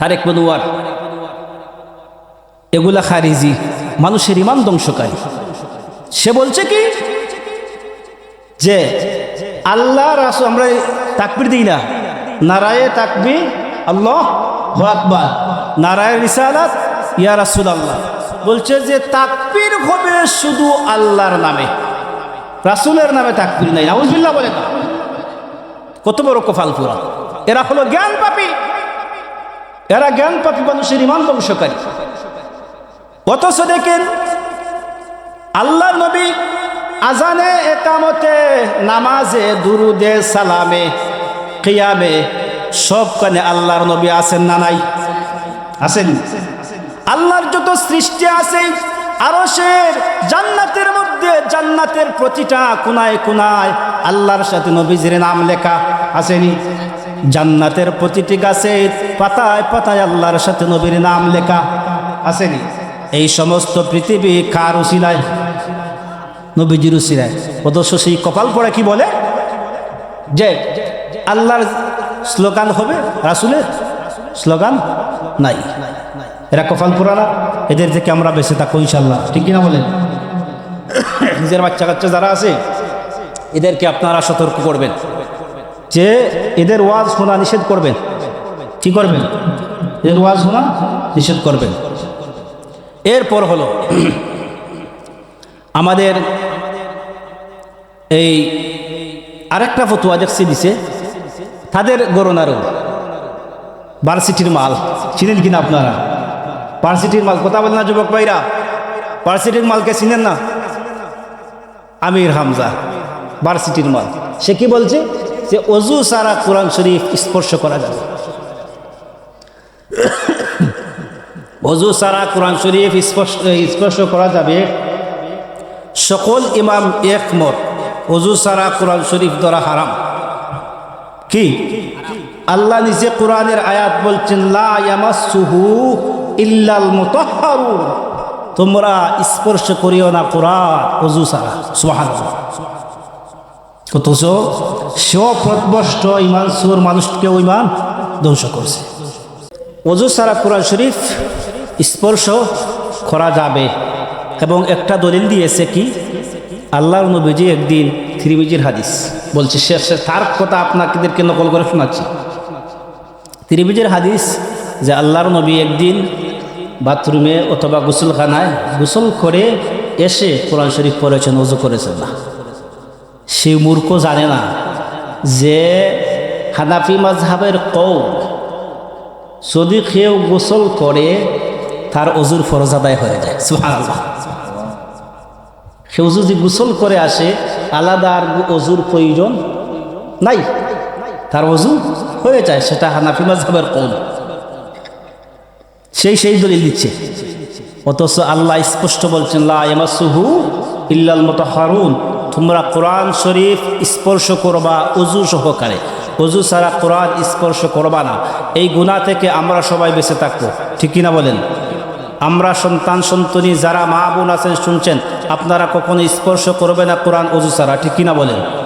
তারেক মনোয়ার এগুলা খারিজি। মানুষের ইমান ধ্বংসকারী সে বলছে কি? যে আল্লাহ রাসু আমরা তাকবির দিই না। নারায়ে তাকবি আল্লাহ আকবার। নারায় রিসালাত, ইয়া রাসুল আল্লাহ বলছে যে তাকবির হবে শুধু আল্লাহর নামে। রাসুলের নামে তাকবির নাই। নাউজবিল্লাহ বলে না কত বড় কফাল পুরা এরা হলো জ্ঞান পাপি এরা জ্ঞান পাপি মানুষের ইমান ধ্বংসকারী। অথচ দেখেন আল্লাহ নবী আজানে, একামতে, নামাজে, দুরুদে, সালামে, কিয়ামে, সব কানে আল্লাহর নবী আছেন না নাই? আছেন? আল্লাহর যত সৃষ্টি আছে আরশের জান্নাতের মধ্যে, জান্নাতের প্রতিটা কোনায় কোনায় আল্লাহর সাথে নবীজির নাম লেখা আসেনি জান্নাতের প্রতিটি গাছে পাতায় পাতায় আল্লাহর সাথে নবীর নাম লেখা আসেনি। এই সমস্ত পৃথিবী কার উসিলায়? নবীজির উসিলায়। অদস্য সেই কপাল পড়ে কি বলে? যে আল্লাহর স্লোগান হবে রাসুলের? স্লোগান নাই। এরা কপাল পোড়ারা এদের থেকে আমরা বেঁচে থাকব ইনশাল্লাহ ঠিক কিনা বলেন? নিজের বাচ্চা কাচ্চা যারা আছে, এদেরকে আপনারা সতর্ক করবেন। যে এদের ওয়াজ শোনা নিষেধ করবেন। কি করবেন? এদের ওয়াজ শোনা নিষেধ করবেন। এরপর হলো আমাদের এই আরেকটা ফতুয়া দেখছি দিছে তাদের গরনারও ভার্সিটির মাল। চিনেন কিনা আপনারা? ভার্সিটির মাল। কথা বলেন না, যুবক ভাইরা। ভার্সিটির মালকে চিনেন না? আমির হামজা। ভার্সিটির মাল। সে কি বলছে? যে অজু সারা কোরআন শরীফ স্পর্শ করা যাবে। অজু সারা কোরআন শরীফ স্পর্শ স্পর্শ করা যাবে। সকল ইমাম একমত, অজু সারা কোরআন শরীফ দ্বারা হারাম। কি? আল্লাহ নিজে কোরআনের আয়াত বলছেন ইল্লাল তোমরা স্পর্শ করিও না কোরআন, অজু সারা সুবহানাল্লাহ। অথচ স্বপ্রদ্বষ্ট ইমান সুর মানুষকেও ইমান ধ্বংস করছে। অজু সারা কোরআন শরীফ স্পর্শ করা যাবে এবং একটা দলিল দিয়েছে কি? আল্লাহর নবীজি একদিন থ্রিমিজির হাদিস বলছে সে তার কথা আপনাদেরকে নকল করে শোনাচ্ছি। তিরিমিজির হাদিস যে আল্লাহর নবী একদিন বাথরুমে অথবা গোসলখানায় গোসল করে এসে কোরআন শরীফ পড়েছেন, অজু করেছেন না। সেই মূর্খ জানে না যে হানাফি মাজহাবের কৌ যদি কেউ গোসল করে, তার অজুর ফরজ আদায় হয়ে যায়। সুবহানাল্লাহ। কেউ যদি গোসল করে আসে, আলাদা আর অজুর প্রয়োজন নাই। তার অজু হয়ে যায়, সেটা হানাফি মাজহাবের কৌল সেই সেই দলিল দিচ্ছে। অথচ আল্লাহ স্পষ্ট বলছেন, লা ইল্লাল মুতাহহারুন তোমরা কোরআন শরীফ স্পর্শ করবা অজু সহকারে। অজু ছাড়া কোরআন স্পর্শ করবা না। এই গুণা থেকে আমরা সবাই বেঁচে থাকব। ঠিক কিনা বলেন? আমরা সন্তান সন্তনী যারা মা বোন আছেন, শুনছেন, আপনারা কখনো স্পর্শ করবে না কোরআন অজু ছাড়া। ঠিক কিনা বলেন?